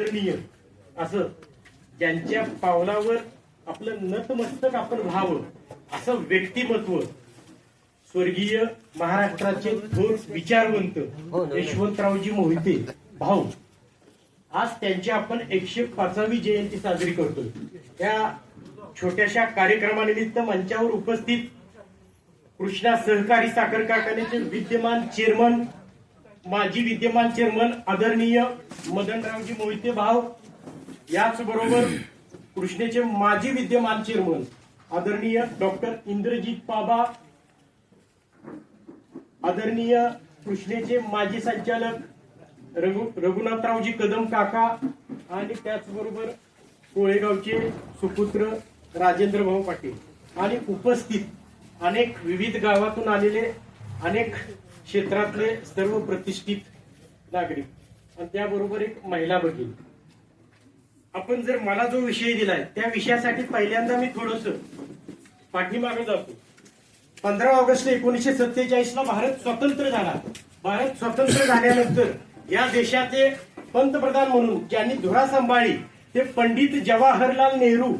आदरणीय. असं ज्यांच्या पावलावर आपलं नतमस्तक आपण व्हावं असं व्यक्तिमत्व स्वर्गीय महाराष्ट्राचे थोर विचारवंत यशवंतरावजी मोहिते भाऊ आज त्यांची आपण एकशे पाचावी जयंती साजरी करतोय. त्या छोट्याशा कार्यक्रमानिमित्त मंचावर उपस्थित कृष्णा सहकारी साखर कारखान्याचे विद्यमान चेअरमन माजी विद्यमान चेअरमन आदरणीय मदनरावजी मोहिते भाव याचबरोबर कृष्णेचे माजी विद्यमान चेअरमन आदरणीय डॉक्टर इंद्रजित बाबा आदरणीय कृष्णेचे माजी संचालक रघु रघुनाथरावजी कदम काका आणि त्याचबरोबर कोळेगावचे सुपुत्र राजेंद्र भाऊ पाटील. आणि उपस्थित अनेक विविध गावातून आलेले अनेक क्षेत्रातले सर्व प्रतिष्ठित नागरिक. आणि त्याबरोबर एक महिला भगिनी. आपण जर मला जो विषय दिलाय त्या विषयासाठी पहिल्यांदा मी थोडस पाठीमागे जातो. पंधरा ऑगस्ट एकोणीसशे सत्तेचाळीस ला भारत स्वतंत्र झाला. भारत स्वतंत्र झाल्यानंतर या देशाचे पंतप्रधान म्हणून ज्यांनी धुरा सांभाळली ते पंडित जवाहरलाल नेहरू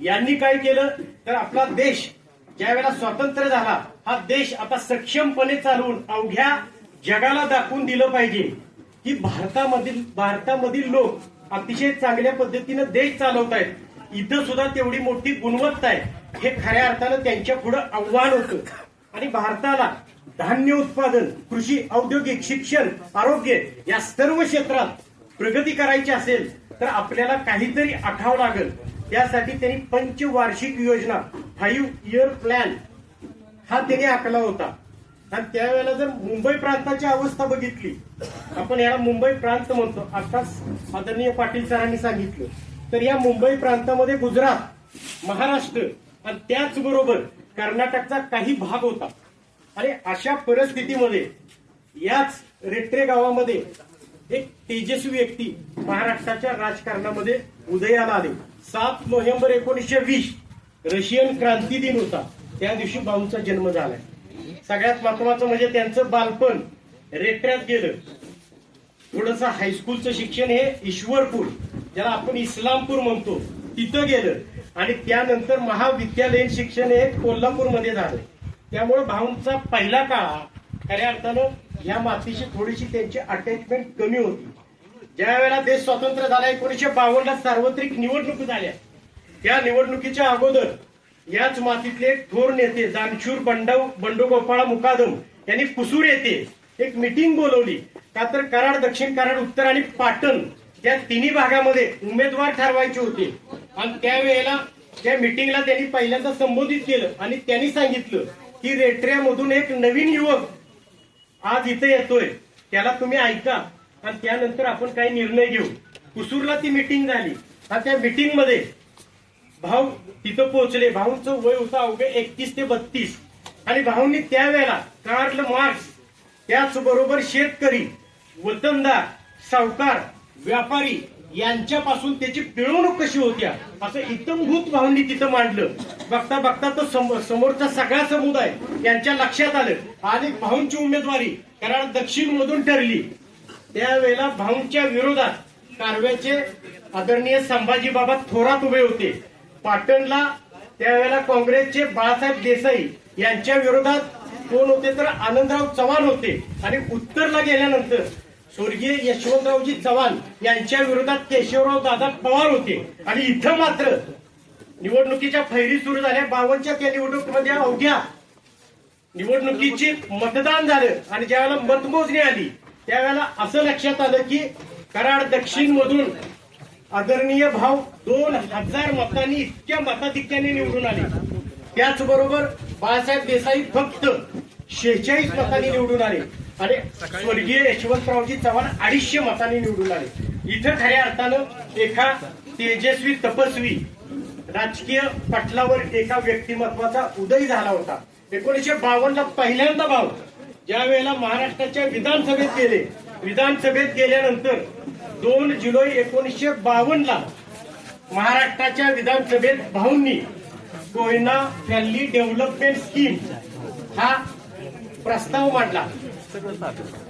यांनी काय केलं? तर आपला देश ज्या वेळेला स्वतंत्र झाला हा देश आता सक्षमपणे चालवून अवघ्या जगाला दाखवून दिलं पाहिजे. की भारतामधील भारतामधील लोक अतिशय चांगल्या पद्धतीनं देश चालवत आहेत. इथं सुद्धा तेवढी मोठी गुणवत्ता आहे. हे खऱ्या अर्थानं त्यांच्या पुढे आव्हान होतं. आणि भारताला धान्य उत्पादन कृषी औद्योगिक शिक्षण आरोग्य या सर्व क्षेत्रात प्रगती करायची असेल तर आपल्याला काहीतरी आठावं लागेल. त्यासाठी त्यांनी पंचवार्षिक योजना फाईव्ह इयर प्लॅन हा त्याने आखला होता. आणि त्यावेळेला जर मुंबई प्रांताची अवस्था बघितली आपण याला मुंबई प्रांत म्हणतो. आताच आदरणीय पाटील सरांनी सांगितलं. तर या मुंबई प्रांतामध्ये गुजरात महाराष्ट्र आणि त्याचबरोबर कर्नाटकचा काही भाग होता. आणि अशा परिस्थितीमध्ये याच रेट्रे गावामध्ये एक तेजस्वी व्यक्ती महाराष्ट्राच्या राजकारणामध्ये उदयाला आले. सात नोव्हेंबर एकोणीसशे वीस रशियन क्रांती दिन होता. त्या दिवशी भाऊंचा जन्म झालाय. सगळ्यात महत्वाचं म्हणजे त्यांचं बालपण रेट्यात गेलं. थोडस हायस्कूलचं शिक्षण हे ईश्वरपूर ज्याला आपण इस्लामपूर म्हणतो तिथं गेलं. आणि त्यानंतर महाविद्यालयीन शिक्षण हे कोल्हापूरमध्ये झालं. त्यामुळे भाऊंचा पहिला काळ खऱ्या अर्थानं या मातीशी थोडीशी त्यांची अटॅचमेंट कमी होती. ज्या वेळेला देश स्वतंत्र झाला एकोणीसशे बावन्नला सार्वत्रिक निवडणूक झाल्या. त्या निवडणुकीच्या अगोदर याच मातीतले थोर नेते जानशूर बंडव बंडोगोपाळ मुकादम यांनी कुसूर येथे एक मिटिंग बोलवली. का तर कराड दक्षिण कराड उत्तर आणि पाटण या तिन्ही भागामध्ये उमेदवार ठरवायचे होते. आणि त्यावेळेला त्या मिटिंगला त्यांनी पहिल्यांदा संबोधित केलं आणि त्यांनी सांगितलं की रेट्र्यामधून एक नवीन युवक आज इथे येतोय. त्याला तुम्ही ऐका. आणि त्यानंतर आपण काही निर्णय घेऊ. कुसूरला ती मिटिंग झाली. आणि त्या मिटिंगमध्ये भाऊ तिथं पोहोचले. भाऊंचं वय होतं अवघे एकतीस ते बत्तीस. आणि भाऊंनी त्यावेळेला कार्ल मार्क्स त्याचबरोबर शेतकरी वतनदार सावकार व्यापारी यांच्यापासून त्याची पिळवणूक कशी होत्या? असं इतमभूत भाऊंनी तिथं मांडलं. बघता बघता तो समोरचा सगळा समुदाय यांच्या लक्षात आलं. आणि भाऊंची उमेदवारी कारण दक्षिण मधून ठरली. त्यावेळेला भाऊंच्या विरोधात कारव्याचे आदरणीय संभाजी बाबा थोरात उभे होते. पाटणला त्यावेळेला काँग्रेसचे बाळासाहेब देसाई यांच्या विरोधात कोण होते तर आनंदराव चव्हाण होते आणि उत्तरला गेल्यानंतर स्वर्गीय यशवंतरावजी चव्हाण यांच्या विरोधात केशवराव दादा पवार होते. आणि इथं मात्र निवडणुकीच्या फैरी सुरू झाल्या. बावनच्या त्या निवडणुकीमध्ये अवघ्या निवडणुकीचे मतदान झालं आणि ज्यावेळेला मतमोजणी आली त्यावेळेला असं लक्षात आलं की कराड दक्षिण मधून आदरणीय भाव दोन हजार मतांनी इतक्या मताधिक्याने निवडून आले. त्याचबरोबर बाळासाहेब देसाई फक्त शेहेचाळीस मतांनी निवडून आले. आणि स्वर्गीय यशवंतरावजी चव्हाण अडीचशे मतांनी निवडून आले. इथं खऱ्या अर्थानं एका तेजस्वी तपस्वी राजकीय पटलावर एका व्यक्तिमत्वाचा उदय झाला होता. एकोणीशे बावन्नला पहिल्यांदा भाव ज्या वेळेला महाराष्ट्राच्या विधानसभेत गेले. विधानसभेत गेल्यानंतर दोन जुलै एकोणीसशे बावन्नला महाराष्ट्राच्या विधानसभेत भाऊंनी कोयना व्हॅली डेव्हलपमेंट स्कीम हा प्रस्ताव मांडला.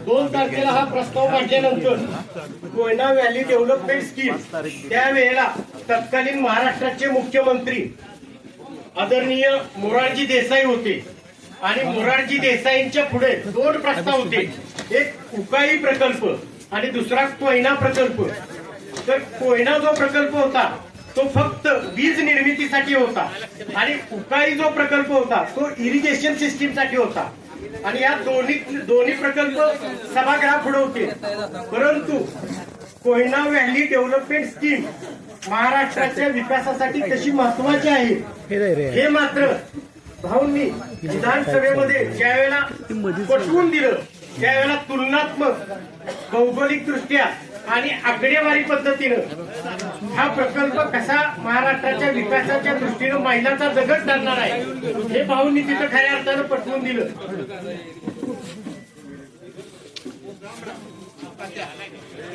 दोन तारखेला हा प्रस्ताव मांडल्यानंतर कोयना व्हॅली डेव्हलपमेंट स्कीम त्यावेळेला तत्कालीन महाराष्ट्राचे मुख्यमंत्री आदरणीय मोरारजी देसाई होते. आणि मोरारजी देसाईंच्या पुढे दोन प्रस्ताव होते. एक उकाई प्रकल्प आणि दुसरा कोयना प्रकल्प. तर कोयना जो प्रकल्प होता तो फक्त वीज निर्मितीसाठी होता. आणि उकाई जो प्रकल्प होता तो इरिगेशन सिस्टीमसाठी होता. आणि या दोन्ही दोन्ही प्रकल्प सभागृहापुढे होते. परंतु कोयना व्हॅली डेव्हलपमेंट स्कीम महाराष्ट्राच्या विकासासाठी कशी महत्वाची आहे. हे मात्र भाऊंनी विधानसभेमध्ये ज्या वेळेला पटवून दिलं त्यावेळेला तुलनात्मक भौगोलिक दृष्ट्या आणि आकडेवारी पद्धतीनं हा प्रकल्प कसा महाराष्ट्राच्या विकासाच्या दृष्टीनं महिलांचा जगत ठरणार आहे हे भाऊंनी तिथं खऱ्या अर्थानं पटवून दिलं.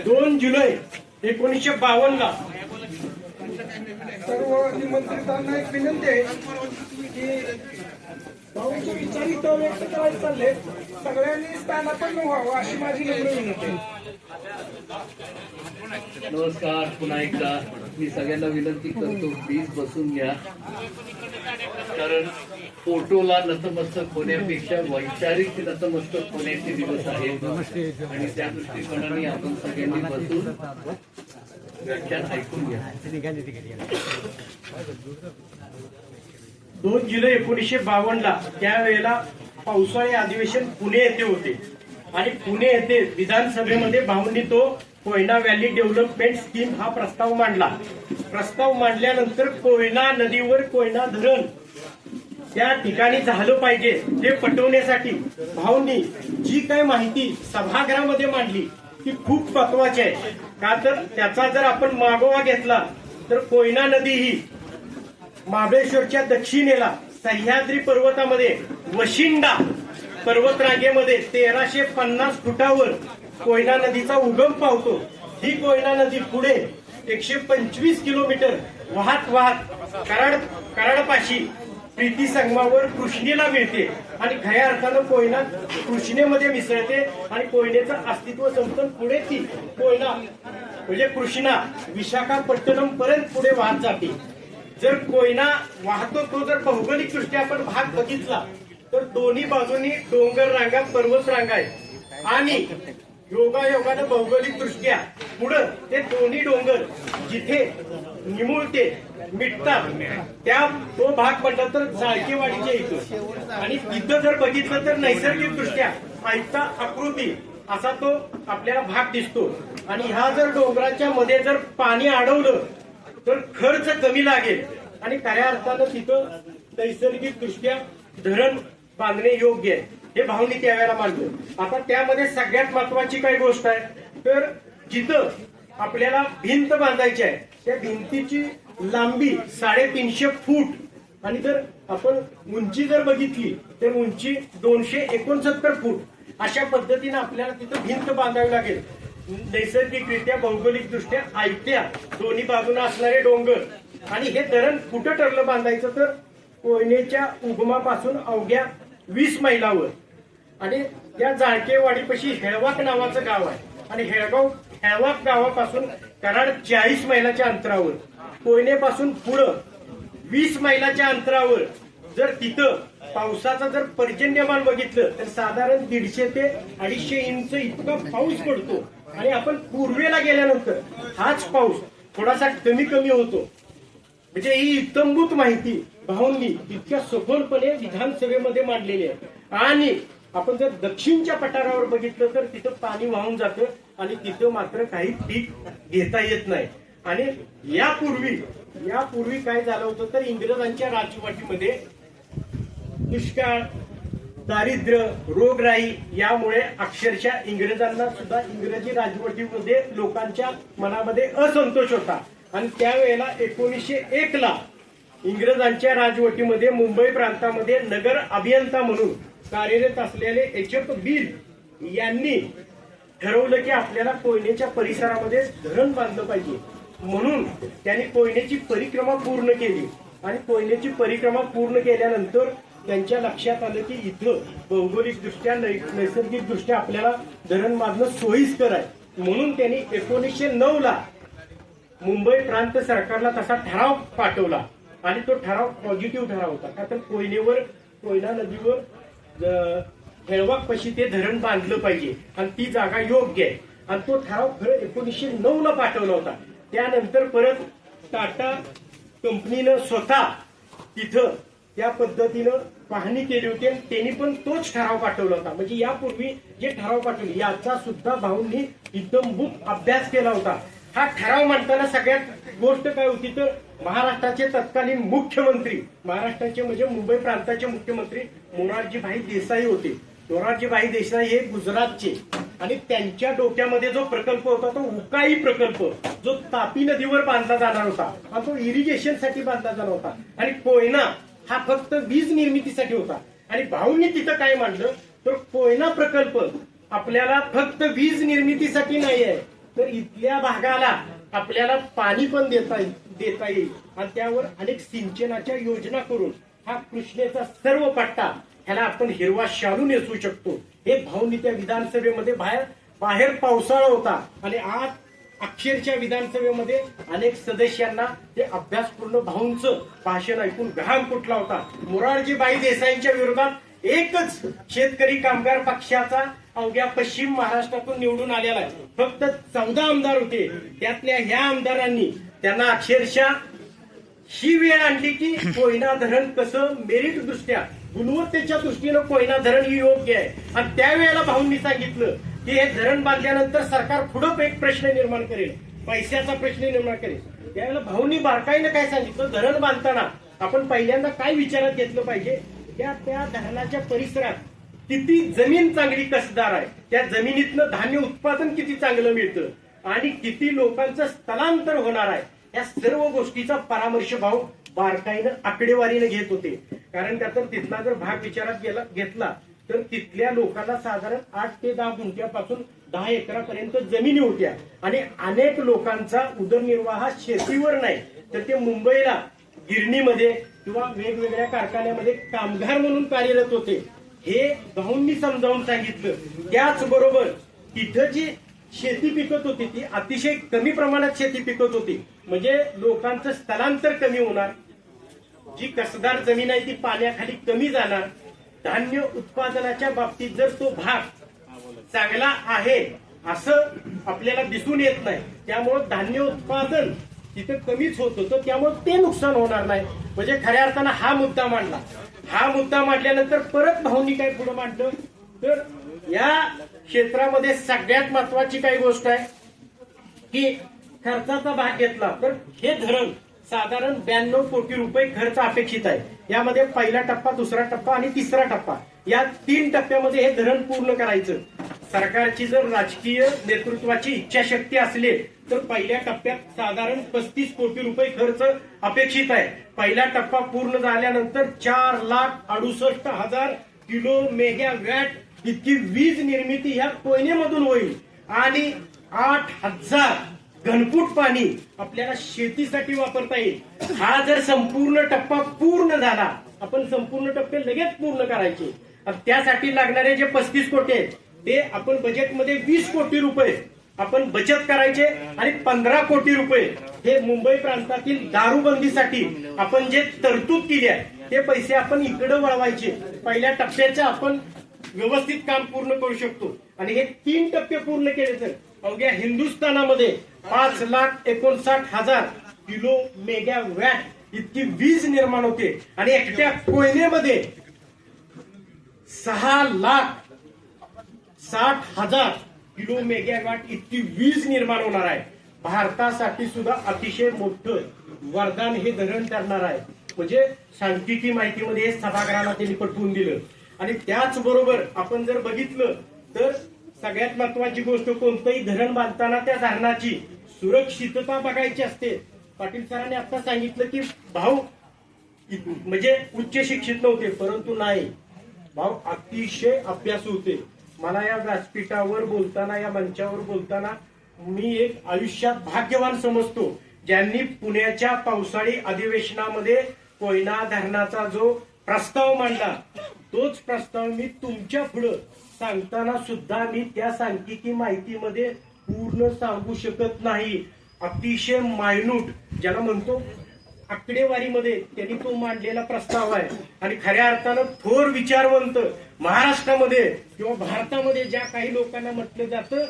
दोन जुलै एकोणीसशे बावन्नला सर्व निमंत्रितांना एक विनंती आहे की भाऊंचे विचार इथं व्यक्त करायला चालले सगळ्यांनी स्थानापन्न व्हावं अशी माझी नम्र विनंती नमस्कार पुन्हा एकदा मी सगळ्यांना विनंती करतो प्लीज बसून घ्या. कारण फोटोला नतमस्तक होण्यापेक्षा वैचारिक नतमस्तक होण्याचे दिवस आहेत. आणि त्या दृष्टिकोनाने आपण सगळ्यांनी बसून व्याख्यान ऐकून घ्या. दोन जुलै एकोणीसशे बावन्न ला त्यावेळेला पावसाळी अधिवेशन पुणे येथे होते. आणि पुणे येथे विधानसभेमध्ये भाऊंनी तो कोयना व्हॅली डेव्हलपमेंट स्कीम हा प्रस्ताव मांडला. प्रस्ताव मांडल्यानंतर कोयना नदीवर कोयना धरण त्या ठिकाणी झालं पाहिजे ते पटवण्यासाठी भाऊंनी जी काही माहिती सभागृहामध्ये मांडली ती खूप महत्वाची आहे. का तर त्याचा जर आपण मागोवा घेतला तर कोयना नदी ही महाबळेश्वरच्या दक्षिणेला सह्याद्री पर्वतामध्ये वशिंडा पर्वतरागेमध्ये तेराशे पन्नास फुटावर कोयना नदीचा उगम पावतो. ही कोयना नदी पुढे एकशे पंचवीस किलोमीटर वाहत वाहत कराड कराडपाशी प्रीती संगमावर कृष्णेला मिळते आणि खऱ्या अर्थानं कोयना कृष्णेमध्ये मिसळते आणि कोयनेचं अस्तित्व संपतं पुढे ती कोयना म्हणजे कृष्णा विशाखापट्टणम पर्यंत पुढे वाहत जाते. जर कोयना वाहतो तो जर भौगोलिक दृष्ट्या आपण भाग बघितला तर दोन्ही बाजूनी डोंगर रांगा पर्वत रांगा आहेत. आणि योगायोगानं भौगोलिक दृष्ट्या पुढं ते दोन्ही डोंगर जिथे निमुळते मिटतात त्या तो भाग म्हटला तर जाळकेवाडीच्या इथं आणि तिथं जर बघितलं तर नैसर्गिक दृष्ट्या आयता आकृती असा तो आपल्याला भाग दिसतो. आणि ह्या जर डोंगराच्या मध्ये जर पाणी अडवलं तर खर्च कमी लागेल. आणि खऱ्या अर्थानं तिथं नैसर्गिक दृष्ट्या धरण बांधणे योग्य आहे. हे भावनी त्यावेळेला मांडलं आता त्यामध्ये सगळ्यात महत्वाची काही गोष्ट आहे. तर जिथं आपल्याला भिंत बांधायची आहे त्या भिंतीची लांबी साडेतीनशे फूट. आणि जर आपण उंची जर बघितली तर उंची दोनशे एकोणसत्तर फूट. अशा पद्धतीने आपल्याला तिथं भिंत बांधावी लागेल. नैसर्गिकरित्या भौगोलिकदृष्ट्या आयत्या दोन्ही बाजूला असणारे डोंगर. आणि हे धरण कुठं ठरलं बांधायचं तर कोयनेच्या उगमापासून अवघ्या वीस मैलावर. आणि या जाळकेवाडीपाशी हेळवाक नावाचं गाव आहे. आणि हेळगाव हेळवाक गावापासून कराड चाळीस मैलाच्या अंतरावर. कोयनेपासून पुढं वीस मैलाच्या अंतरावर. जर तिथं पावसाचा जर पर्जन्यमान बघितलं तर साधारण दीडशे ते अडीचशे इंच इतका पाऊस पडतो. आणि आपण पूर्वेला गेल्यानंतर हाच पाऊस थोडासा कमी कमी होतो. म्हणजे ही इतंभूत माहिती भाऊंनी इतक्या सखोलपणे विधानसभेमध्ये मांडलेली आहे. आणि आपण जर दक्षिणच्या पठारावर बघितलं तर तिथं पाणी वाहून जातं आणि तिथं मात्र काही पीक घेता येत नाही. आणि यापूर्वी यापूर्वी काय झालं होतं तर इंग्रजांच्या राजवटीमध्ये दुष्काळ दारिद्र्य रोगराई यामुळे अक्षरशः इंग्रजांना सुद्धा इंग्रजी राजवटीमध्ये लोकांच्या मनामध्ये असंतोष होता. आणि त्यावेळेला एकोणीसशे एक ला इंग्रजांच्या राजवटीमध्ये मुंबई प्रांतामध्ये नगर अभियंता म्हणून कार्यरत असलेले एच एफ बिल यांनी ठरवलं की आपल्याला कोयनेच्या परिसरामध्ये धरण बांधलं पाहिजे. म्हणून त्यांनी कोयनेची परिक्रमा पूर्ण केली. आणि कोयनेची परिक्रमा पूर्ण केल्यानंतर त्यांच्या लक्षात आलं की इथं भौगोलिकदृष्ट्या नैसर्गिकदृष्ट्या आपल्याला धरण बांधणं सोयीस्कर आहे. म्हणून त्यांनी एकोणीसशे नऊ ला मुंबई प्रांत सरकारला तसा ठराव पाठवला. आणि तो ठराव पॉझिटिव्ह ठराव होता. का तर कोयनेवर कोयना नदीवर ज- ते धरण बांधलं पाहिजे. आणि ती जागा योग्य आहे. आणि तो ठराव खरं एकोणीसशे नऊ ला पाठवला होता. त्यानंतर परत टाटा कंपनीनं स्वतः तिथं त्या पद्धतीनं पाहणी केली होती आणि त्यांनी पण तोच ठराव पाठवला होता. म्हणजे यापूर्वी जे ठराव पाठवले याचा सुद्धा भाऊंनी इतंभूत अभ्यास केला होता. हा ठराव मांडताना सगळ्यात गोष्ट काय होती तर महाराष्ट्राचे तत्कालीन मुख्यमंत्री महाराष्ट्राचे म्हणजे मुंबई प्रांताचे मुख्यमंत्री मोरारजीभाई देसाई होते. मोरारजीभाई देसाई हे गुजरातचे आणि त्यांच्या डोक्यामध्ये जो प्रकल्प होता तो उकाई प्रकल्प जो तापी नदीवर बांधला जाणार होता आणि तो इरिगेशनसाठी बांधला जाणार होता. आणि कोयना हा फक्त वीज निर्मितीसाठी होता. आणि भाऊंनी तिथं काय मांडलं? तर कोयना प्रकल्प आपल्याला फक्त वीज निर्मितीसाठी नाही आहे तर इथल्या भागाला आपल्याला पाणी पण देता देता येईल. आणि त्यावर अनेक सिंचनाच्या योजना करून हा कृष्णेचा सर्व पट्टा ह्याला आपण हिरवा शालू नेसू शकतो. हे भाऊनी त्या विधानसभेमध्ये बाहेर बाहेर पावसाळा होता. आणि आज अखेरच्या विधानसभेमध्ये अनेक सदस्यांना ते अभ्यासपूर्ण भाऊंचं भाषण ऐकून घाम कुठला होता. मोरारजीबाई देसाईंच्या विरोधात एकच शेतकरी कामगार पक्षाचा अवघ्या पश्चिम महाराष्ट्रातून निवडून आलेला आहे. फक्त चौदा आमदार होते. त्यातल्या ह्या आमदारांनी त्यांना अक्षरशः ही वेळ आणली की कोयना धरण कसं मेरिट दृष्ट्या गुणवत्तेच्या दृष्टीनं कोयना धरण ही योग्य आहे. आणि त्यावेळेला भाऊंनी सांगितलं की हे धरण बांधल्यानंतर सरकार पुढं एक प्रश्न निर्माण करेल. पैशाचा प्रश्न निर्माण करेल. त्यावेळेला भाऊनी बारकाईनं काय सांगितलं? धरण बांधताना आपण पहिल्यांदा काय विचारात घेतलं पाहिजे? त्या त्या धरणाच्या परिसरात किती जमीन चांगली कसदार आहे? त्या जमिनीतनं धान्य उत्पादन किती चांगलं मिळतं? आणि किती लोकांचं स्थलांतर होणार आहे? या सर्व गोष्टीचा परामर्श भाऊ बारकाईनं आकडेवारीनं घेत होते. कारण का तर तिथला जर भाग विचारात गेला घेतला तर तिथल्या लोकांना साधारण आठ ते दहा गुंठ्यापासून दहा एकरापर्यंत जमिनी होत्या. आणि अनेक लोकांचा उदरनिर्वाह हा शेतीवर नाही. तर ते मुंबईला गिरणीमध्ये किंवा वेगवेगळ्या कारखान्यामध्ये कामगार म्हणून कार्यरत होते. हे भाऊंनी समजावून सांगितलं. त्याचबरोबर तिथं जी शेती पिकत होती ती अतिशय कमी प्रमाणात शेती पिकत होती. म्हणजे लोकांचं स्थलांतर कमी होणार. जी कसदार जमीन आहे ती पाण्याखाली कमी जाणार. धान्य उत्पादनाच्या बाबतीत जर तो भाग चांगला आहे असं आपल्याला दिसून येत नाही त्यामुळं धान्य उत्पादन तिथं कमीच होत होतं त्यामुळे ते नुकसान होणार नाही. म्हणजे खऱ्या अर्थानं हा मुद्दा मांडला. हा मुद्दा मांडल्यानंतर परत भाऊनी काय पुढे मांडलं? तर या क्षेत्रामध्ये सगळ्यात महत्वाची काही गोष्ट आहे की खर्चाचा भाग घेतला. तर हे धरण साधारण ब्याण्णव कोटी रुपये खर्च अपेक्षित आहे. यामध्ये पहिला टप्पा दुसरा टप्पा आणि तिसरा टप्पा. या तीन टप्प्यामध्ये हे धरण पूर्ण करायचं. सरकारची जर राजकीय नेतृत्वाची इच्छाशक्ती असली तर पहिल्या टप्प्यात साधारण पस्तीस कोटी रुपये खर्च अपेक्षित आहे. पहिला टप्पा पूर्ण झाल्यानंतर चार लाख अडुसष्ट हजार किलो मेगा वॅट इतकी वीज निर्मिती ह्या कोयनेमधून होईल. आणि आठ हजार घनफूट पाणी आपल्याला शेतीसाठी वापरता येईल. हा जर संपूर्ण टप्पा पूर्ण झाला आपण संपूर्ण टप्पे लगेच पूर्ण करायचे. त्यासाठी लागणारे जे पस्तीस कोटी आहेत ते आपण बजेटमध्ये वीस कोटी रुपये आपण बचत करायचे आणि पंधरा कोटी रुपये हे मुंबई प्रांतातील दारूबंदीसाठी आपण जे तरतूद केली आहे ते पैसे आपण इकडे वळवायचे. पहिल्या टप्प्याचे आपण व्यवस्थित काम पूर्ण करू शकतो. आणि हे तीन टप्पे पूर्ण केले तर अवघ्या हिंदुस्थानामध्ये पाच लाख एकोणसाठ हजार किलो मेगा वॅट इतकी वीज निर्माण होते. आणि एकट्या कोयनेमध्ये सहा लाख साठ हजार किलो मेगावॅट इतकी वीज निर्माण होणार आहे. भारतासाठी सुद्धा अतिशय मोठं वरदान हे धरण ठरणार आहे. म्हणजे सांख्यिकी माहितीमध्ये हे सभागृहाला त्यांनी पटवून दिलं. आणि त्याचबरोबर आपण जर बघितलं तर सगळ्यात महत्वाची गोष्ट कोणतंही धरण बांधताना त्या धरणाची सुरक्षितता बघायची असते. पाटील सरांनी आता सांगितलं की भाऊ म्हणजे उच्च शिक्षित नव्हते परंतु नाही. भाऊ अतिशय अभ्यास होते. मला या व्यासपीठावर बोलताना या मंचावर बोलताना मी एक आयुष्यात भाग्यवान समजतो. ज्यांनी पुण्याच्या पावसाळी अधिवेशनामध्ये कोयना धरणाचा जो प्रस्ताव मांडला तोच प्रस्ताव मी तुमच्या पुढं सांगताना सुद्धा मी त्या सांख्यिकी माहितीमध्ये पूर्ण सांगू शकत नाही. अतिशय मायन्यूट ज्याला म्हणतो आकडेवारीमध्ये त्यांनी तो मांडलेला प्रस्ताव आहे. आणि खऱ्या अर्थानं थोर विचारवंत महाराष्ट्रामध्ये किंवा भारतामध्ये ज्या काही लोकांना म्हटलं जातं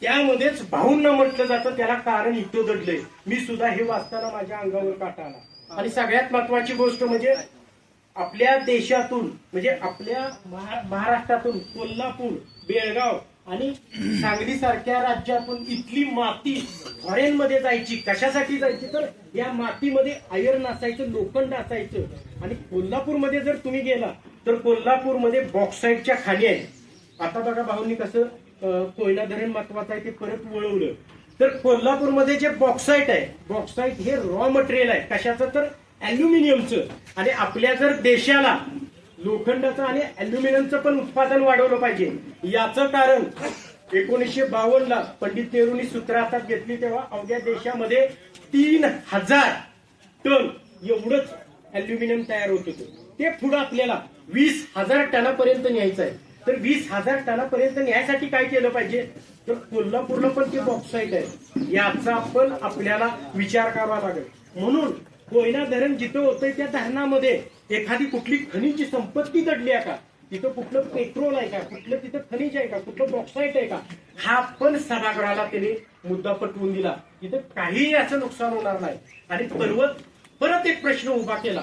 त्यामध्येच भाऊंना म्हटलं जातं त्याला कारण इथं दडलंय मी सुद्धा हे वाचताना माझ्या अंगावर काटा आला. आणि सगळ्यात महत्वाची गोष्ट म्हणजे आपल्या देशातून म्हणजे आपल्या महा- महाराष्ट्रातून कोल्हापूर बेळगाव आणि सांगली सारख्या राज्यातून इथली माती फॉरेन मध्ये जायची कशासाठी जायची? तर या मातीमध्ये आयर्न असायचं लोखंड असायचं आणि कोल्हापूरमध्ये जर तुम्ही गेला तर कोल्हापूरमध्ये बॉक्साईटच्या खाली आहे. आता बघा भाऊंनी कसं कोयना धरण महत्वाचं आहे ते परत वळवलं. तर कोल्हापूरमध्ये जे बॉक्साईट आहे बॉक्साईट हे रॉ मटेरियल आहे. कशाचं? तर अल्युमिनियमचं आणि आपल्या जर देशाला लोखंडाचं आणि अल्युमिनियमचं पण उत्पादन वाढवलं पाहिजे. याचं कारण एकोणीसशे बावन्न ला पंडित नेहरूंनी सूत्र हातात घेतली तेव्हा अवघ्या देशामध्ये तीन हजार टन एवढंच अल्युमिनियम तयार होत होतं. ते पुढे आपल्याला वीस हजार टनापर्यंत न्यायचं आहे. तर वीस हजार टनापर्यंत न्यायसाठी काय केलं पाहिजे? तर कोल्हापूरला पण ते बॉक्साईट आहे. याचा पण आपल्याला विचार करावा लागेल. म्हणून कोयना धरण जिथं होतंय त्या धरणामध्ये एखादी कुठली खनिज संपत्ती दडली आहे का? तिथं कुठलं पेट्रोल आहे का? कुठलं तिथं खनिज आहे का? कुठलं बॉक्साईट आहे का? हा पण सभागृहाला त्याने मुद्दा पटवून दिला. तिथं काहीही असं नुकसान होणार नाही. आणि पर्वत परत एक प्रश्न उभा केला.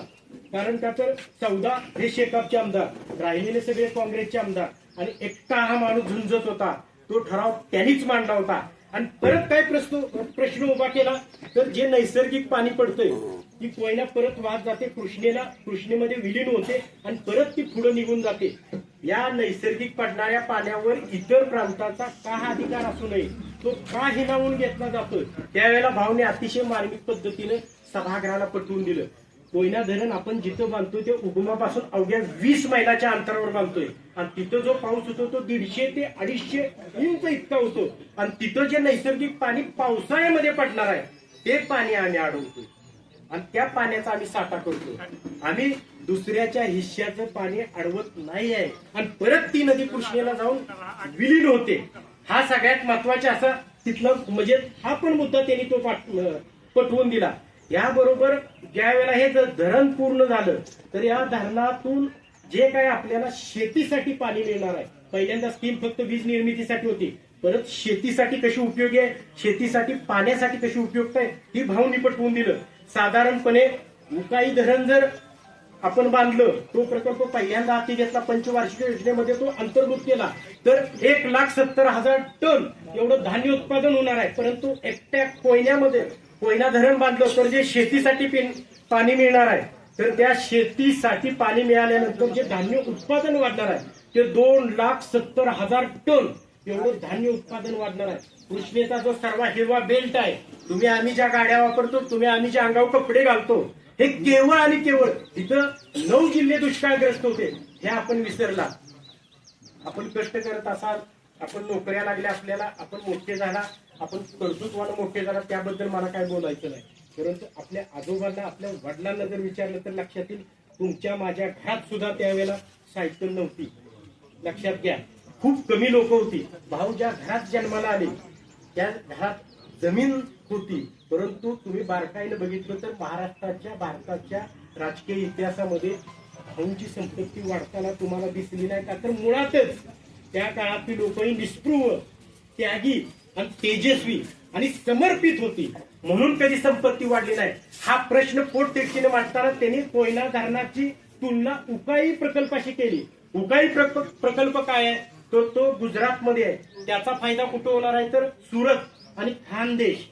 कारण का तर चौदा हे शेकापचे आमदार राहिलेले सगळे काँग्रेसचे आमदार आणि एकटा हा माणूस झुंजत होता. तो ठराव त्यांनीच मांडला होता. आणि परत काय प्रश्न प्रश्न उभा केला? तर जे नैसर्गिक पाणी पडतंय ती कोयना परत वाहत जाते कृष्णेला कृष्णेमध्ये विलीन होते आणि परत ती पुढे निघून जाते. या नैसर्गिक पडणाऱ्या पाण्यावर इतर प्रांताचा का हा अधिकार असू नये तो का हिनावून घेतला जातोय त्यावेळेला भावने अतिशय मार्मिक पद्धतीने सभागृहाला पटवून दिलं. कोयना धरण आपण जिथं बांधतोय ते उगमापासून अवघ्या वीस मैलाच्या अंतरावर बांधतोय. आणि तिथं जो पाऊस होतो तो दीडशे ते अडीचशे इंच इतका होतो. आणि तिथं जे नैसर्गिक पाणी पावसाळ्यामध्ये पडणार आहे ते पाणी आम्ही अडवतोय. आणि त्या पाण्याचा आम्ही साठा करतो आम्ही दुसऱ्याच्या हिश्श्याचं पाणी अडवत नाही आहे. आणि परत ती नदी कृष्णेला जाऊन विलीन होते. हा सगळ्यात महत्त्वाचा असा तिथला म्हणजे हा पण मुद्दा त्यांनी तो पटवून दिला. याबरोबर ज्या वेळेला हे जर धरण पूर्ण झालं तर या धरणातून जे काय आपल्याला शेतीसाठी पाणी मिळणार आहे पहिल्यांदा स्कीम फक्त वीज निर्मितीसाठी होती परत शेतीसाठी कशी उपयोगी आहे शेतीसाठी पाण्यासाठी कशी उपयुक्त आहे ही भावनी पटवून दिलं. साधारणपणे उकाई धरण जर आपण बांधलं तो प्रकल्प पहिल्यांदा हाती घेतला पंचवार्षिक योजनेमध्ये तो अंतर्भूत केला तर एक लाख सत्तर हजार टन एवढं धान्य उत्पादन होणार आहे परंतु एकट्या कोयन्यामध्ये कोयना धरण बांधलं तर जे शेतीसाठी पाणी मिळणार आहे तर त्या शेतीसाठी पाणी मिळाल्यानंतर जे धान्य उत्पादन वाढणार आहे ते दोन लाख सत्तर हजार टन एवढं धान्य उत्पादन वाढणार आहे. कृष्णेचा जो सर्व हिरवा बेल्ट आहे तुम्ही आम्ही ज्या गाड्या वापरतो तुम्ही आम्ही ज्या अंगावर कपडे घालतो हे केवळ आणि केवळ इथं नऊ जिल्हे दुष्काळग्रस्त होते हे आपण विसरला. आपण कष्ट करत असाल आपण नोकऱ्या लागल्या आपल्याला आपण मोठे झाला आपण कर्जतवाला मोठे झाला त्याबद्दल मला काय बोलायचं नाही. परंतु आपल्या आजोबांना आपल्या वडिलांना जर विचारलं तर लक्षात येईल तुमच्या माझ्या घरात सुद्धा त्यावेळेला सायकल नव्हती. लक्षात घ्या. खूप कमी लोक होती. भाऊ ज्या घरात जन्माला आले त्या घरात जमीन होती. परंतु तुम्ही बारकाईनं बघितलं तर महाराष्ट्राच्या भारताच्या राजकीय इतिहासामध्ये भाऊंची संपत्ती वाढताना तुम्हाला दिसली नाही का? तर मुळातच त्या काळातली लोकही निस्पृह त्यागी आणि तेजस्वी आणि समर्पित होती. म्हणून कधी संपत्ती वाढली नाही. हा प्रश्न पोटतिडकीने मांडताना त्यांनी कोयना धरणाची तुलना उकाई प्रकल्पाशी केली. उकाई प्रक- प्रकल्प काय आहे? तो तो गुजरातमध्ये आहे. त्याचा फायदा कुठं होणार आहे तर सुरत आणि खानदेश.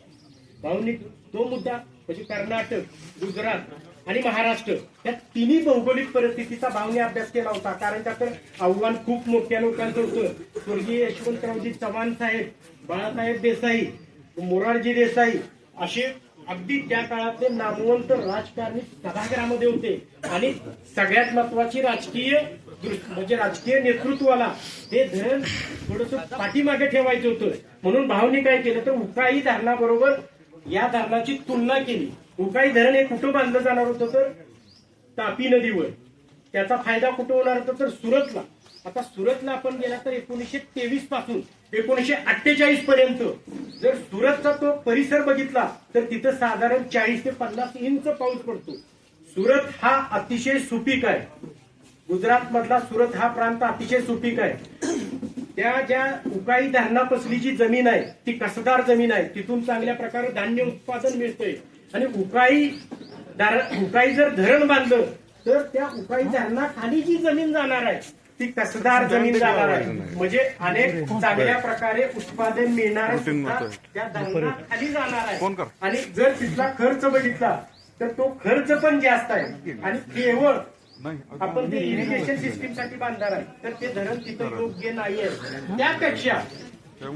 भाऊनी तो मुद्दा म्हणजे कर्नाटक गुजरात आणि महाराष्ट्र या तिन्ही भौगोलिक परिस्थितीचा भावने अभ्यास केला होता. कारण का तर आव्हान खूप मोठ्या लोकांचं होतं. स्वर्गीय यशवंतरावजी चव्हाण साहेब बाळासाहेब देसाई मोरारजी देसाई असे अगदी त्या काळातले नामवंत राजकारणी सभागृहामध्ये होते. आणि सगळ्यात महत्वाची राजकीय म्हणजे राजकीय नेतृत्वाला हे धरण थोडस पाठीमागे ठेवायचं होतं. म्हणून भावनी काय केलं तर उकाई धरणाबरोबर या धरणाची तुलना केली. उकाई धरण हे कुठं बांधलं जाणार होतं तर? तापी नदीवर. त्याचा फायदा कुठं होणार होता तर सुरतला. आता सुरतला आपण गेला तर एकोणीसशे तेवीसपासून एकोणीसशे अठ्ठेचाळीस पर्यंत. जर सुरतचा तो परिसर बघितला तर तिथं साधारण चाळीस ते पन्नास इंच पाऊस पडतो. सुरत हा अतिशय सुपीक आहे. गुजरात मधला सुरत हा प्रांत अतिशय सुपीक आहे. त्या ज्या उकाई धरणापसली जी जमीन आहे ती कसदार जमीन आहे तिथून चांगल्या प्रकारे धान्य उत्पादन मिळतंय. आणि उकाई धर- उकाई जर धरण बांधलं तर त्या उकाई धरणाखाली जी जमीन जाणार आहे ती कसदार जमीन जाणार आहे. म्हणजे अनेक चांगल्या प्रकारे उत्पादन मिळणार त्या धरणाखाली जाणार आहे. आणि जर तिथला खर्च बघितला तर तो खर्च पण जास्त आहे. आणि केवळ आपण ते इरिगेशन सिस्टीमसाठी बांधणार आहे तर ते धरण तिथं योग्य नाही आहे. त्यापेक्षा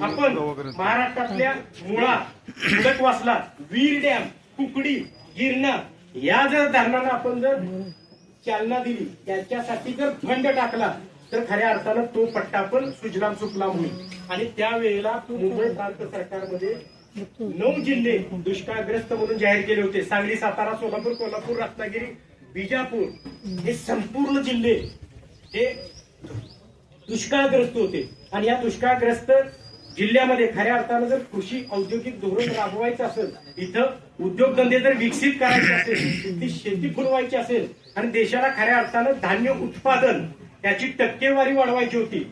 आपण महाराष्ट्रातल्या मुळा खडकवासला वीर डॅम कुकडी गिरणा या जर धरणाला आपण जर चालना दिली त्याच्यासाठी जर फंड टाकला तर खऱ्या अर्थानं तो पट्टा पण सुजलाम सुफलाम होईल आणि त्यावेळेला मुंबई प्रांत सरकारमध्ये नऊ जिल्हे दुष्काळग्रस्त म्हणून जाहीर केले होते. सांगली सातारा सोलापूर कोल्हापूर रत्नागिरी बिजापूर हे संपूर्ण जिल्हे हे दुष्काळग्रस्त होते. आणि या दुष्काळग्रस्त जिल्ह्यामध्ये खऱ्या अर्थानं जर कृषी औद्योगिक धोरण राबवायचं असेल इथं उद्योगधंदे जर विकसित करायचे असेल ती शेती फुलवायची असेल आणि देशाला खऱ्या अर्थानं धान्य उत्पादन त्याची टक्केवारी वाढवायची होती.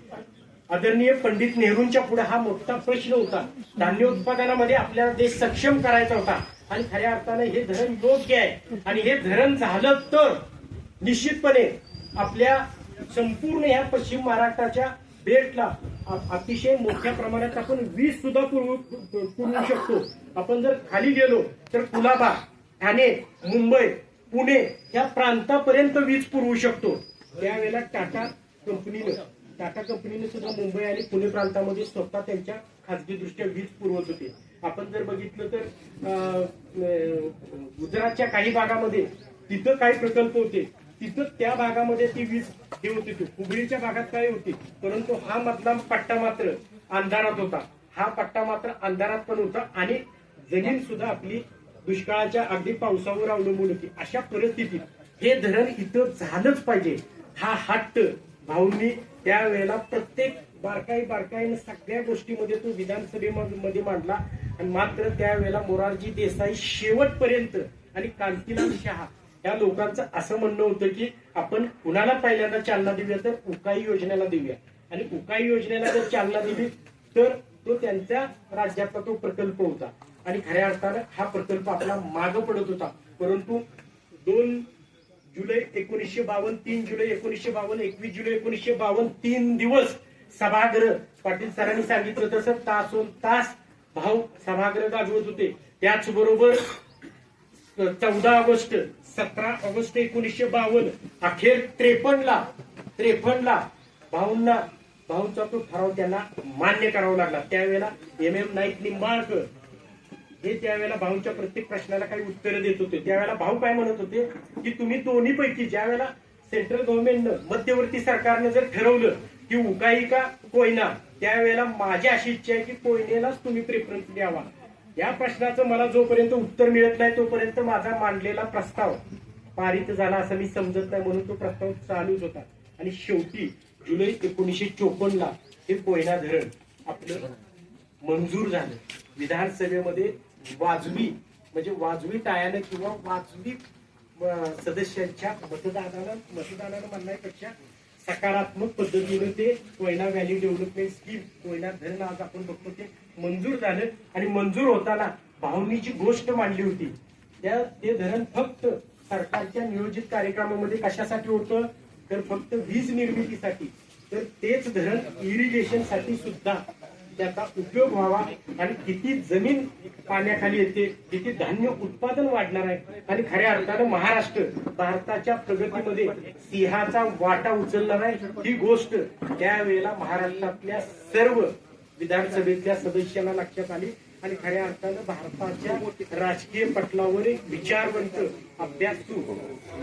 आदरणीय पंडित नेहरूंच्या पुढे हा मोठा प्रश्न होता. धान्य उत्पादनामध्ये आपल्याला देश सक्षम करायचा होता. आणि खऱ्या अर्थाने हे धरण योग्य आहे. आणि हे धरण झालं तर निश्चितपणे आपल्या संपूर्ण या पश्चिम महाराष्ट्राच्या बेल्टला अतिशय मोठ्या प्रमाणात आपण वीज सुद्धा पुरवू पुरवू शकतो. आपण जर खाली गेलो तर कुलाबा ठाणे मुंबई पुणे या प्रांतापर्यंत वीज पुरवू शकतो. त्यावेळेला टाटा कंपनीनं टाटा कंपनीने सुद्धा मुंबई आणि पुणे प्रांतामध्ये स्वतः त्यांच्या खाजगीदृष्ट्या वीज पुरवत होते. आपण जर बघितलं तर गुजरातच्या काही भागामध्ये तिथं काही प्रकल्प होते तिथं त्या भागामध्ये ती वीज हे होती ती. हुबळीच्या भागात काय होती परंतु हा मधला पट्टा मात्र अंधारात होता. हा पट्टा मात्र अंधारात पण होता आणि जमीन सुद्धा आपली दुष्काळाच्या अगदी पावसावर अवलंबून होती. अशा परिस्थितीत हे धरण इथं झालंच पाहिजे. हा हट्ट भाऊंनी त्यावेळेला प्रत्येक बारकाई बारकाईनं सगळ्या गोष्टीमध्ये तो विधानसभेमध्ये मांडला. आणि मात्र त्यावेळेला मोरारजी देसाई शेवटपर्यंत आणि कांतीलाल शहा या लोकांचं असं म्हणणं होतं की आपण कुणाला पहिल्यांदा चालना देऊया तर उकाई योजनेला देऊया. आणि उकाई योजनेला जर चालना दिली तर तो त्यांच्या राज्याचा तो प्रकल्प होता. आणि खऱ्या अर्थानं हा प्रकल्प आपला मागं पडत होता. परंतु दोन जुलै एकोणीसशे बावन्न तीन जुलै एकोणीसशे बावन्न एकवीस जुलै एकोणीसशे बावन्न तीन दिवस सभागृह. पाटील सरांनी सांगितलं तसं तासोन तास भाऊ सभागृह गाजवत होते. त्याचबरोबर चौदा ऑगस्ट सतरा ऑगस्ट एकोणीसशे बावन्न अखेर त्रेपन्नला त्रेपन्नला भाऊंना भाऊंचा तो ठराव त्यांना मान्य करावा लागला. त्यावेळेला एम एम नाईक निंबाळकर हे त्यावेळेला भाऊंच्या प्रत्येक प्रश्नाला काही उत्तरं देत होते त्यावेळेला भाऊ काय म्हणत होते की तुम्ही दोन्ही पैकी ज्या वेळेला सेंट्रल गव्हर्नमेंटनं मध्यवर्ती सरकारनं जर ठरवलं की उकाई का कोयना त्यावेळेला माझी अशी इच्छा आहे की कोयनेलाच तुम्ही प्रेफरन्स द्यावा. या प्रश्नाचं मला जोपर्यंत उत्तर मिळत नाही तोपर्यंत माझा मांडलेला प्रस्ताव पारित झाला असं मी समजत नाही म्हणून तो प्रस्ताव चालूच होता. आणि शेवटी जुलै एकोणीसशे चोपन्न ला हे कोयना धरण आपलं मंजूर झालं. विधानसभेमध्ये वाजवी म्हणजे वाजवी टाळ्यानं किंवा वाजवी सदस्यांच्या मतदानानं मतदानानं म्हणण्यापेक्षा सकारात्मक पद्धतीनं ते Koyna valley development scheme Koyna धरण आज आपण बघतो ते मंजूर झालं आणि मंजूर होताना भाऊंनी जी गोष्ट मांडली होती. त्या ते धरण फक्त सरकारच्या नियोजित कार्यक्रमामध्ये कशासाठी होतं? तर फक्त वीज निर्मितीसाठी. तर तेच धरण इरिगेशनसाठी सुद्धा त्याचा उपयोग व्हावा. आणि किती जमीन पाण्याखाली येते किती धान्य उत्पादन वाढणार आहे. आणि खऱ्या अर्थानं महाराष्ट्र भारताच्या प्रगतीमध्ये सिंहाचा वाटा उचलणार आहे. ही गोष्ट त्यावेळेला महाराष्ट्रातल्या सर्व विधानसभेतल्या सदस्यांना लक्षात आली. आणि खऱ्या अर्थानं भारताच्या राजकीय पटलावर एक विचारवंत अभ्यासू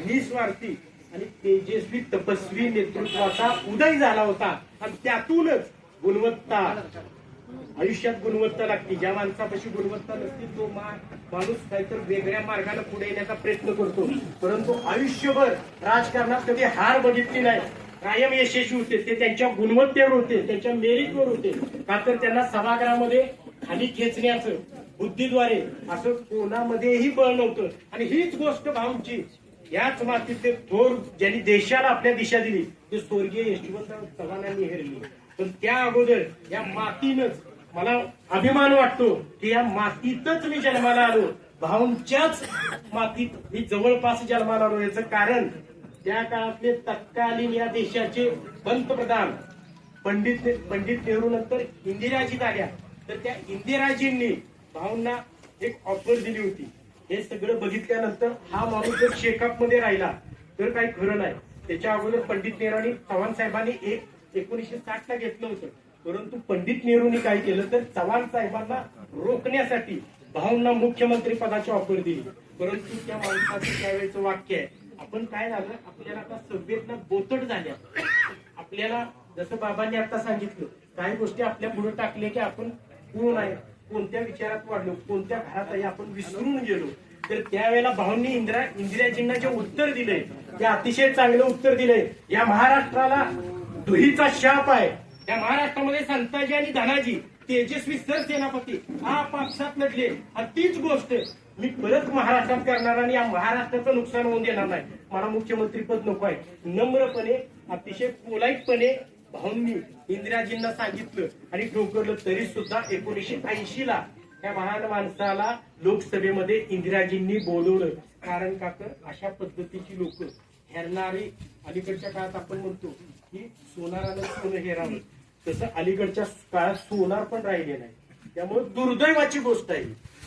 निस्वार्थी आणि तेजस्वी तपस्वी नेतृत्वाचा उदय झाला होता. आणि त्यातूनच गुणवत्ता आयुष्यात गुणवत्ता लागते. ज्या माणसापाशी गुणवत्ता नसते तो माणूस काहीतरी वेगळ्या मार्गाने पुढे येण्याचा प्रयत्न करतो. परंतु आयुष्यभर राजकारणात कधी हार बघितली नाही. कायम यशस्वी होते. ते त्यांच्या गुणवत्तेवर होते त्यांच्या मेरिटवर होते. का तर त्यांना सभागृहामध्ये खाली खेचण्याचं बुद्धीद्वारे असं कोणामध्येही बळ नव्हतं. आणि हीच गोष्ट भाऊंची याच मातीतले थोर ज्यांनी देशाला आपल्या दिशा दिली ते स्वर्गीय यशवंतराव चव्हाणांनी हेरली. पण त्या अगोदर या मातीनंच मला अभिमान वाटतो की या मातीतच मी जन्माला आलो. भाऊंच्याच मातीत मी जवळपास जन्माला आलो याचं कारण त्या काळातले तत्कालीन या देशाचे पंतप्रधान पंडित पंडित नेहरू नंतर इंदिराजीत आल्या. तर त्या इंदिराजींनी भाऊंना एक ऑफर दिली होती. हे सगळं बघितल्यानंतर हा माणूस जर शेकअपमध्ये राहिला तर काही खरं नाही. त्याच्या अगोदर पंडित नेहरू आणि चव्हाण साहेबांनी एक एकोणीसशे साठ ला घेतलं होतं. परंतु पंडित नेहरूंनी काय केलं तर चव्हाण साहेबांना रोखण्यासाठी भाऊंना मुख्यमंत्री पदाची ऑफर दिली. परंतु त्या माणसाचं त्यावेळेचं वाक्य आहे? आपण काय झालं? आपल्याला आता सभ्येतनं बोतट झाल्या आपल्याला जसं बाबांनी आता सांगितलं काही गोष्टी आपल्या पुढे टाकले की आपण कोण आहे? कोणत्या विचारात वाढलो? कोणत्या घरात आहे? आपण विसरून गेलो. तर त्यावेळेला भाऊंनी इंदिरा इंदिराजींना जे उत्तर दिलंय ते अतिशय चांगलं उत्तर दिलंय या महाराष्ट्राला दुहीचा शाप आहे. या महाराष्ट्रामध्ये संताजी आणि धनाजी तेजस्वी सरसेनापती आपापसात लढले. आणि तीच गोष्ट मी परत महाराष्ट्रात करणार आणि या महाराष्ट्राचं नुकसान होऊन देणार नाही. मला मुख्यमंत्री पद नको आहे. नम्रपणे अतिशय पोलाईटपणे भाऊंनी इंदिराजींना सांगितलं आणि ठोकरलं तरी सुद्धा एकोणीशे ऐंशी ला त्या महान माणसाला लोकसभेमध्ये इंदिराजींनी बोलवलं. कारण का तर अशा पद्धतीची लोक हेरणारी अलीकडच्या काळात आपण म्हणतो की सोनारानं सोनं हे हेरावं तसं अलीकडच्या काळात सोनार पण राहिले नाही. त्यामुळे दुर्दैवाची गोष्ट आहे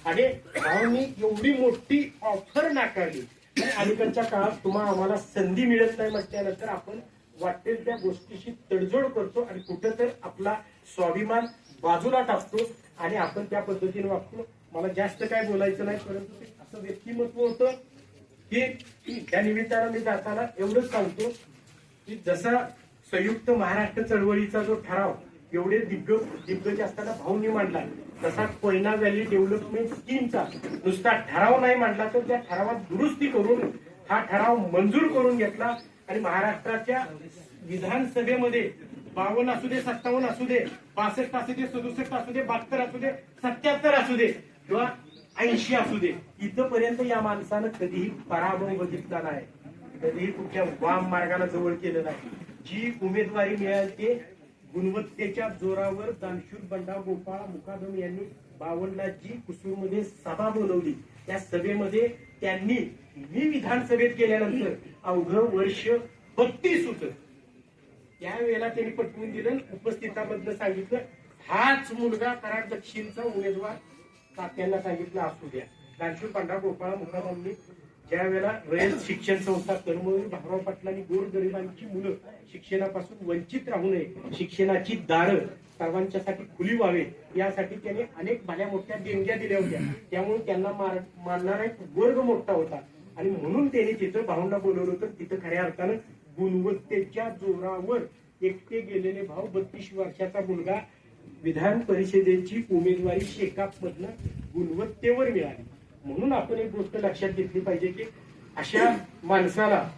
आणि भाऊंनी एवढी मोठी ऑफर नाकारली. आणि अलीकडच्या काळात तुम्हाला आम्हाला संधी मिळत नाही म्हटल्यानंतर आपण वाटेल त्या गोष्टीशी तडजोड करतो आणि कुठं तर आपला स्वाभिमान बाजूला टाकतो आणि आपण त्या पद्धतीने वागतो. मला जास्त काय बोलायचं नाही परंतु ते असं व्यक्तिमत्व होतं की त्या निमित्तानं मी जाताना एवढंच सांगतो की जसा संयुक्त महाराष्ट्र चळवळीचा जो ठराव एवढे दिग्गज दिग्गज असताना भाऊंनी मांडला. तसा कोयना व्हॅली डेव्हलपमेंट स्कीमचा नुसता ठराव नाही मांडला तर त्या ठरावात दुरुस्ती करून हा ठराव मंजूर करून घेतला. आणि महाराष्ट्राच्या विधानसभेमध्ये बावन्न असू दे सत्तावन्न असू दे बासष्ट असू दे सदुसष्ट असू दे बहात्तर असू दे सत्याहत्तर असू दे किंवा ऐंशी असू दे इथपर्यंत या माणसानं कधीही पराभव बघितला नाही. कधीही कुठल्या वाम मार्गाला जवळ केलं नाही. जी उमेदवारी मिळाली गुणवत्तेच्या जोरावर दानशूर बंडा गोपाळ मुकादम यांनी बावनला जी कुसूरमध्ये सभा बोलवली. त्या सभेमध्ये त्यांनी मी विधानसभेत गेल्यानंतर अवघं वर्ष बत्तीस होत. त्यावेळेला त्यांनी पटवून दिलं आणि सांगितलं हाच मुलगा कराड दक्षिणचा उमेदवार. तात्यांना सांगितलं असू द्या. दानशूर पांढरा गोपाळ मुखामांनी ज्या वेळेला रयत शिक्षण संस्था कर्मवीर भाऊराव पाटलांनी गोरगरिबांची मुलं शिक्षणापासून वंचित राहू नये शिक्षणाची दारं सर्वांच्यासाठी खुली व्हावे यासाठी त्याने अनेक भल्या मोठ्या देणग्या दिल्या होत्या. त्यामुळे त्यांना मार- मारणारा एक वर्ग मोठा होता. आणि म्हणून त्यांनी तिथं भाऊंना बोलवलं होतं. तिथं खऱ्या अर्थानं गुणवत्तेच्या जोरावर एकटे गेलेले भाऊ बत्तीस वर्षाचा मुलगा विधान परिषदेची उमेदवारी शेकापमधनं गुणवत्तेवर मिळाली. म्हणून आपण एक गोष्ट लक्षात घेतली पाहिजे की अशा माणसाला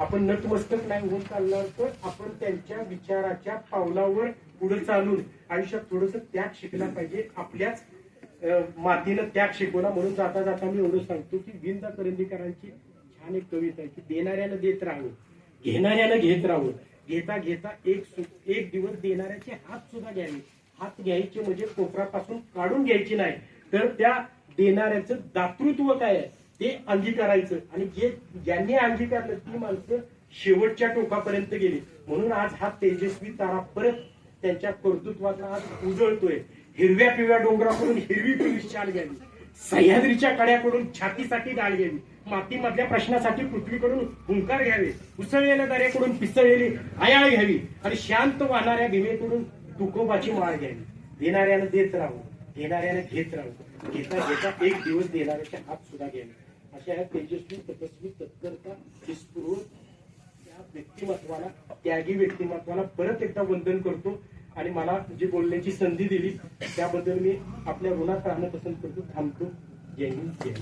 आपण नतमस्तक नाही होऊन चालणार तर आपण त्यांच्या विचाराच्या पावलावर पुढे चालून आयुष्यात थोडस त्याग शिकला पाहिजे. आपल्याच मातीनं त्याग शिकवला. म्हणून जाता जाता मी एवढं सांगतो की विंदा करंदीकरांची छान एक कविता आहे की देणाऱ्यानं देत राहावं घेणाऱ्यानं घेत राहावं. घेता घेता एक सु- एक दिवस देणाऱ्याचे हात सुद्धा घ्यावे. हात घ्यायचे म्हणजे कोपरापासून काढून घ्यायची नाही. तर त्या देणाऱ्याचं दातृत्व काय आहे ते अंगीकारायचं. आणि जे ज्यांनी अंगीकारलं ती माणसं शेवटच्या टोकापर्यंत गेली. म्हणून आज हा तेजस्वी तारा परत त्यांच्या कर्तृत्वाचा आज उजळतोय. हिरव्या पिवळ्या डोंगराकडून हिरवी पिवळी शाल घ्यावी. सह्याद्रीच्या कड्याकडून छातीसाठी डाळ घ्यावी. मातीमधल्या प्रश्नासाठी पृथ्वीकडून हुंकार घ्यावे. उसळलेल्या दऱ्याकडून पिसळलेली आयाळ घ्यावी. आणि शांत वाहणाऱ्या भीमेकडून तुकोबाची माळ घ्यावी. देणाऱ्यानं देत राहू घेणाऱ्यानं घेत राहू घेता घेता एक दिवस देणाऱ्याच्या हात सुद्धा घ्यावे अशा या तेजस्वी तपस्वी तत्परता विस्फुरून त्या व्यक्तिमत्वाला त्यागी व्यक्तिमत्वाला परत एकदा वंदन करतो. आणि मला जी बोलण्याची संधी दिली त्याबद्दल मी आपल्या ऋणात राहणं पसंत करतो. थांबतो. जय हिंद जय